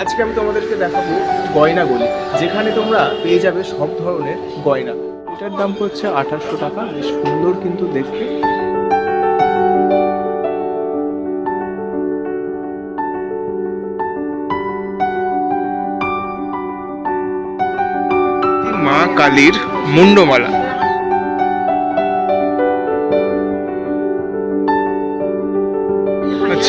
আজকে আমি তোমাদেরকে দেখাবো গয়না গলি, যেখানে তোমরা পেয়ে যাবে সব ধরনের গয়না। এটার দাম হচ্ছে আঠাশশো টাকা, বেশ সুন্দর কিন্তু দেখতে। মা কালীর মুন্ডমালা।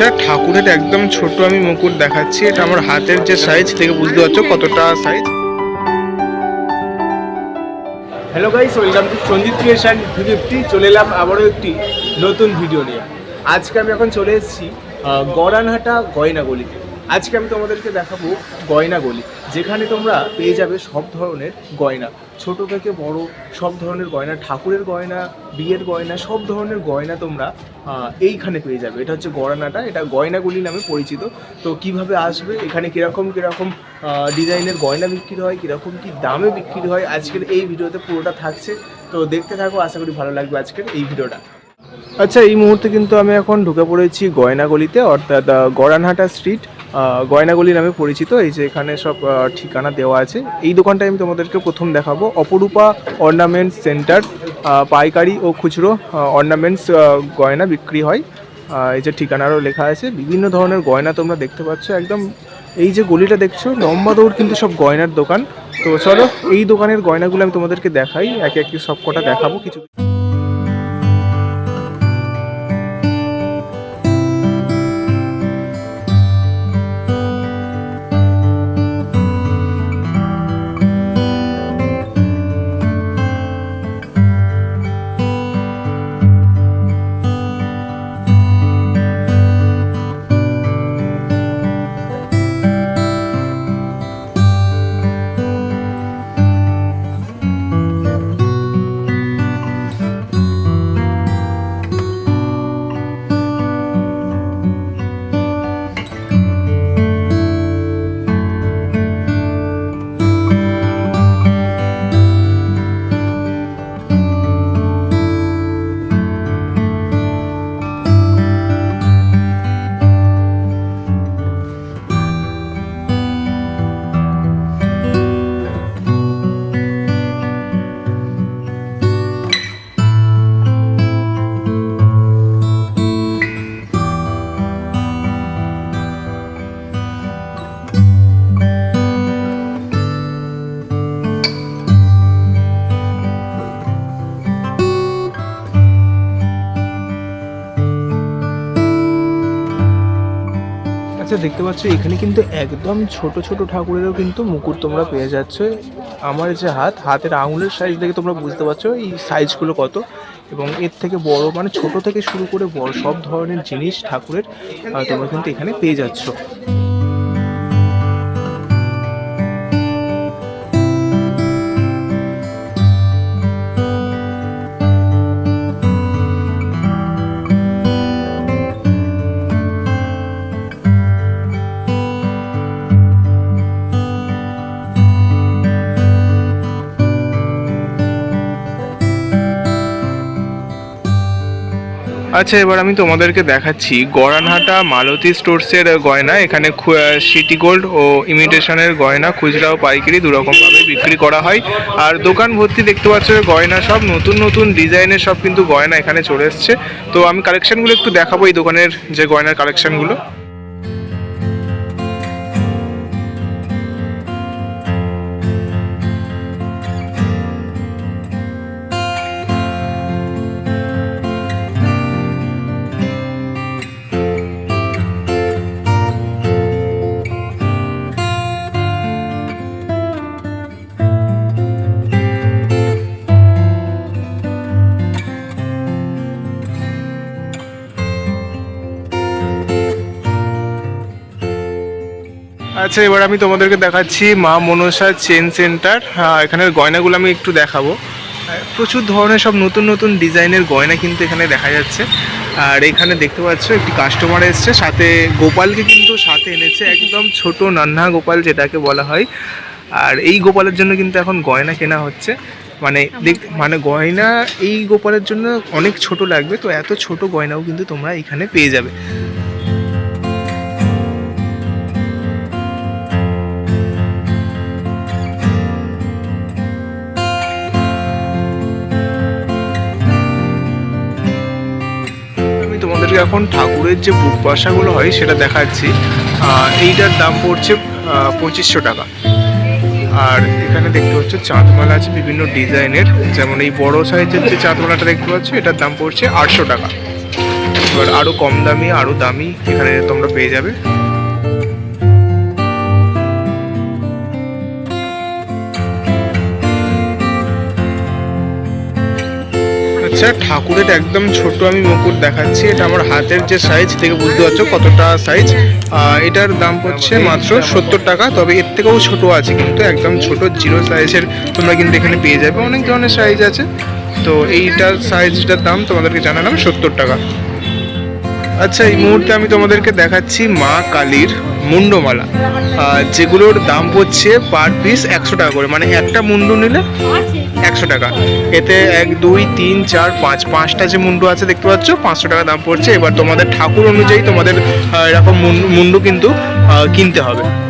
আচ্ছা ঠাকুরের একদম ছোট আমি মুকুট দেখাচ্ছি। এটা আমার হাতের যে সাইজ থেকে বুঝতে পারছ কতটা size hello guys welcome to Sanjit creation fifty চলে এলাম আবারও একটি নতুন ভিডিও নিয়ে। আজকে আমি এখন চলে এসেছি গড়ানহাটা গয়না গলিতে। আজকে আমি তোমাদেরকে দেখাবো গয়না গলি। যেখানে তোমরা পেয়ে যাবে সব ধরনের গয়না। ছোট থেকে বড় সব ধরনের গয়না, ঠাকুরের গয়না, বিয়ের গয়না, সব ধরনের গয়না তোমরা এইখানে পেয়ে যাবে। এটা হচ্ছে গড়ানাটা এটা গয়নাগুলি নামে পরিচিত। তো কীভাবে আসবে, এখানে কীরকম কীরকম ডিজাইনের গয়না বিক্রি হয়, কীরকম কি দামে বিক্রি হয়, আজকের এই ভিডিওতে পুরোটা থাকছে। তো দেখতে থাকো, আশা করি ভালো লাগবে আজকের এই ভিডিওটা। আচ্ছা এই মুহূর্তে কিন্তু আমি এখন ঢুকে পড়েছি গয়নাগলিতে, অর্থাৎ গড়ানহাটা স্ট্রিট গয়নাগলি নামে পরিচিত, এই যে এখানে সব ঠিকানা দেওয়া আছে। এই দোকানটা আমি তোমাদেরকে প্রথম দেখাবো। অপরূপা অর্নামেন্টস সেন্টার পাইকারি ও খুচরো অর্নামেন্টস গয়না বিক্রি হয়। এই যে ঠিকানারও লেখা আছে। বিভিন্ন ধরনের গয়না তোমরা দেখতে পাচ্ছ। একদম এই যে গলিটা দেখছ, লম্বা দৌড় কিন্তু সব গয়নার দোকান। তো চলো, এই দোকানের গয়নাগুলো আমি তোমাদেরকে দেখাই। একে একে সব কটা দেখাবো। কিছু আচ্ছা দেখতে পাচ্ছ, এখানে কিন্তু একদম ছোট ছোট ঠাকুরেরও কিন্তু মুকুট তোমরা পেয়ে যাচ্ছ। আমার যে হাত, হাতের আঙুলের সাইজ দেখে তোমরা বুঝতে পারছ এই সাইজগুলো কত। এবং এর থেকে বড় মানে ছোট থেকে শুরু করে বড় সব ধরনের জিনিস ঠাকুরের তোমরা কিন্তু এখানে পেয়ে যাচ্ছ। আচ্ছা এবার আমি তোমাদেরকে দেখাচ্ছি গড়ানহাটা মালতী স্টোর্সের গয়না। এখানে সিটি গোল্ড ও ইমিটেশনের গয়না, খুচরা ও পাইকারি দুরকমভাবে বিক্রি করা হয়। আর দোকান ভর্তি দেখতে পাচ্ছ, গয়না সব নতুন নতুন ডিজাইনের সব কিন্তু গয়না এখানে চলে এসছে। তো আমি কালেকশানগুলো একটু দেখাবো এই দোকানের যে গয়নার কালেকশনগুলো আচ্ছা এবার আমি তোমাদেরকে দেখাচ্ছি মা মনসা চেন সেন্টার। এখানের গয়নাগুলো আমি একটু দেখাবো। প্রচুর ধরনের সব নতুন নতুন ডিজাইনের গয়না কিন্তু এখানে দেখা যাচ্ছে। আর এখানে দেখতে পাচ্ছ, একটি কাস্টমার এসছে, সাথে গোপালকে কিন্তু সাথে এনেছে, একদম ছোট নান্না গোপাল যেটাকে বলা হয়। আর এই গোপালের জন্য কিন্তু এখন গয়না কেনা হচ্ছে। মানে দেখ মানে গয়না এই গোপালের জন্য অনেক ছোট লাগবে, তো এত ছোট গয়নাও কিন্তু তোমরা এখানে পেয়ে যাবে। এখন ঠাকুরের যে বুক বাসাগুলো হয় সেটা দেখাচ্ছি। এইটার দাম পড়ছে পঁচিশশো টাকা। আর এখানে দেখতে পাচ্ছ চাঁদমালা আছে বিভিন্ন ডিজাইনের। যেমন এই বড় সাইজের যে চাঁদমালাটা দেখতে পাচ্ছ, এটার দাম পড়ছে আটশো টাকা। এবার আরও কম দামি আরও দামি এখানে তোমরা পেয়ে যাবে। আচ্ছা ঠাকুরের একদম ছোট আমি মুকুট দেখাচ্ছি। এটা আমার হাতের যে সাইজ থেকে বুঝতে পারছ কতটা সাইজ এটার দাম হচ্ছে মাত্র সত্তর টাকা, তবে এর থেকেও ছোট আছে কিন্তু, একদম ছোট জিরো সাইজের তোমরা কিন্তু এখানে পেয়ে যাবে। অনেক ধরনের সাইজ আছে। তো এইটার সাইজটার দাম তোমাদেরকে জানালাম সত্তর টাকা। আচ্ছা এই মুহূর্তে আমি তোমাদেরকে দেখাচ্ছি মা কালীর মুন্ডমালা। যেগুলোর দাম পড়ছে পার পিস একশো টাকা করে। মানে একটা মুন্ডু নিলে একশো টাকা। এতে এক, দুই, তিন, চার, পাঁচ, পাঁচটা যে মুন্ডু আছে দেখতে পাচ্ছ, পাঁচশো টাকা দাম পড়ছে। এবার তোমাদের ঠাকুর অনুযায়ী তোমাদের এরকম মুন্ডু- কিন্তু কিনতে হবে।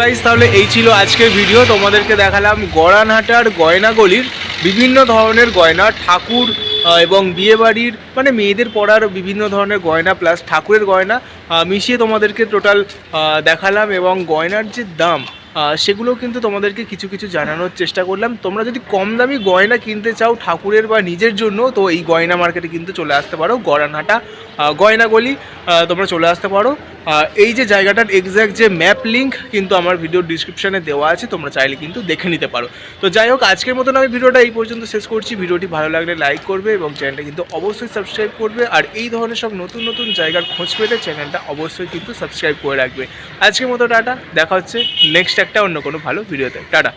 গাইজ তাহলে এই ছিল আজকের ভিডিও তোমাদেরকে দেখালাম গড়ানহাটার গয়নাগলির বিভিন্ন ধরনের গয়না, ঠাকুর এবং বিয়েবাড়ির মানে মেয়েদের পরার বিভিন্ন ধরনের গয়না প্লাস ঠাকুরের গয়না মিশিয়ে তোমাদেরকে টোটাল দেখালাম এবং গয়নার যে দাম সেগুলো কিন্তু তোমাদেরকে কিছু কিছু জানানোর চেষ্টা করলাম। তোমরা যদি কম দামি গয়না কিনতে চাও ঠাকুরের বা নিজের জন্য, তো এই গয়না মার্কেটে কিন্তু চলে আসতে পারো, গড়ানহাটা গয়নাগলি তোমরা চলে আসতে পারো। এই যে জায়গাটার এক্স্যাক্ট যে ম্যাপ লিঙ্ক কিন্তু আমার ভিডিও ডিসক্রিপশানে দেওয়া আছে, তোমরা চাইলে কিন্তু দেখে নিতে পারো। তো যাই হোক, আজকের মতন আমি ভিডিওটা এই পর্যন্ত শেষ করছি। ভিডিওটি ভালো লাগলে লাইক করবে এবং চ্যানেলটা কিন্তু অবশ্যই সাবস্ক্রাইব করবে। আর এই ধরনের সব নতুন নতুন জায়গার খোঁজ পেতে চ্যানেলটা অবশ্যই কিন্তু সাবস্ক্রাইব করে রাখবে। আজকের মতো টাটা, দেখা হচ্ছে নেক্সট একটা অন্য কোনো ভালো ভিডিওতে। টাটা।